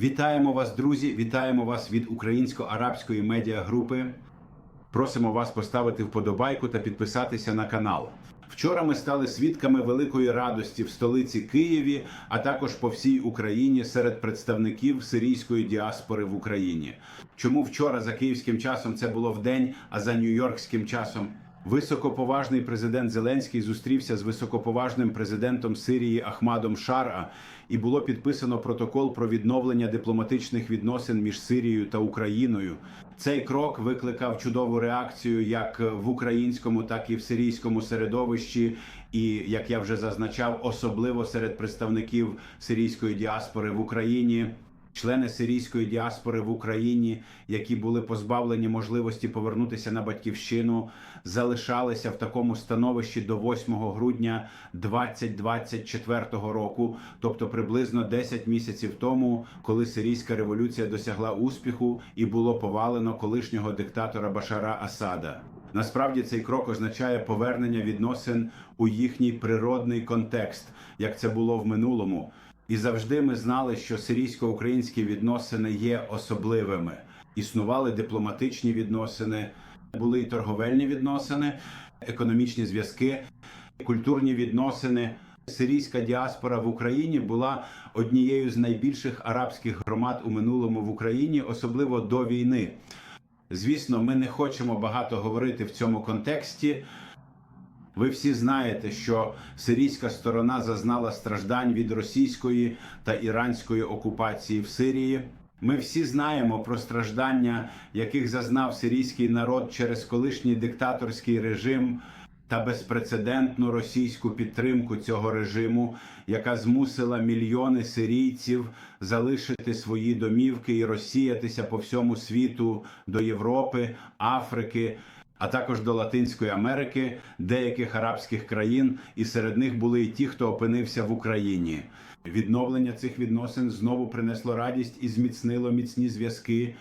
Вітаємо вас, друзі! Вітаємо вас від українсько-арабської медіагрупи. Просимо вас поставити вподобайку та підписатися на канал. Вчора ми стали свідками великої радості в столиці Києві, а також по всій Україні серед представників сирійської діаспори в Україні. Чому вчора за київським часом це було вдень, а за нью-йоркським часом Високоповажний президент Зеленський зустрівся з високоповажним президентом Сирії Ахмадом Шара, і було підписано протокол про відновлення дипломатичних відносин між Сирією та Україною. Цей крок викликав чудову реакцію як в українському, так і в сирійському середовищі. І як я вже зазначав, особливо серед представників сирійської діаспори в Україні. Члени сирійської діаспори в Україні, які були позбавлені можливості повернутися на батьківщину, залишалися в такому становищі до 8 грудня 2024 року, тобто приблизно 10 місяців тому, коли сирійська революція досягла успіху і було повалено колишнього диктатора Башара Асада. Насправді цей крок означає повернення відносин у їхній природний контекст, як це було в минулому. І завжди ми знали, що сирійсько-українські відносини є особливими. Існували дипломатичні відносини, були і торговельні відносини, економічні зв'язки, культурні відносини. Сирійська діаспора в Україні була однією з найбільших арабських громад у минулому в Україні, особливо до війни. Звісно, ми не хочемо багато говорити в цьому контексті. Ви всі знаєте, що сирійська сторона зазнала страждань від російської та іранської окупації в Сирії. Ми всі знаємо про страждання, яких зазнав сирійський народ через колишній диктаторський режим та безпрецедентну російську підтримку цього режиму, яка змусила мільйони сирійців залишити свої домівки і розсіятися по всьому світу до Європи, Африки а також до Латинської Америки, деяких арабських країн, і серед них були і ті, хто опинився в Україні. Відновлення цих відносин знову принесло радість і зміцнило міцні зв'язки.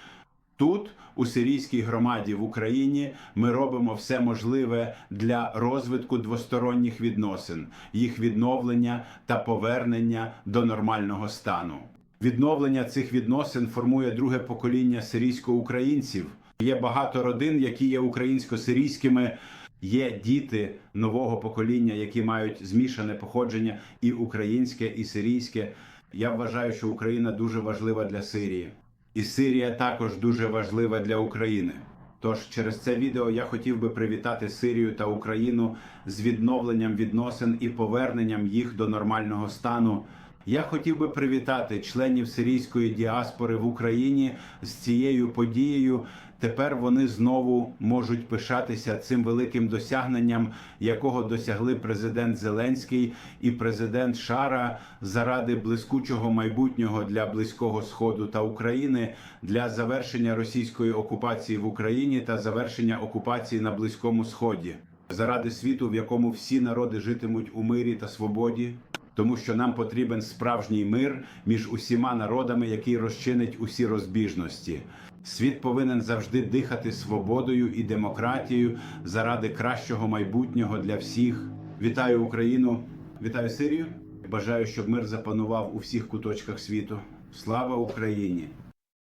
Тут, у сирійській громаді в Україні, ми робимо все можливе для розвитку двосторонніх відносин, їх відновлення та повернення до нормального стану. Відновлення цих відносин формує друге покоління сирійсько-українців. Є багато родин, які є українсько-сирійськими. Є діти нового покоління, які мають змішане походження і українське, і сирійське. Я вважаю, що Україна дуже важлива для Сирії, і Сирія також дуже важлива для України. Тож через це відео я хотів би привітати Сирію та Україну з відновленням відносин і поверненням їх до нормального стану. Я хотів би привітати членів сирійської діаспори в Україні з цією подією. Тепер вони знову можуть пишатися цим великим досягненням, якого досягли президент Зеленський і президент Шара заради блискучого майбутнього для близького сходу та України для завершення російської окупації в Україні та завершення окупації на близькому сході, заради світу, в якому всі народи житимуть у мирі та свободі тому що нам потрібен справжній мир між усіма народами, який розчинить усі розбіжності. Світ повинен завжди дихати свободою і демократією заради кращого майбутнього для всіх. Вітаю Україну, вітаю Сирію. Бажаю, щоб мир запанував у всіх куточках світу. Слава Україні!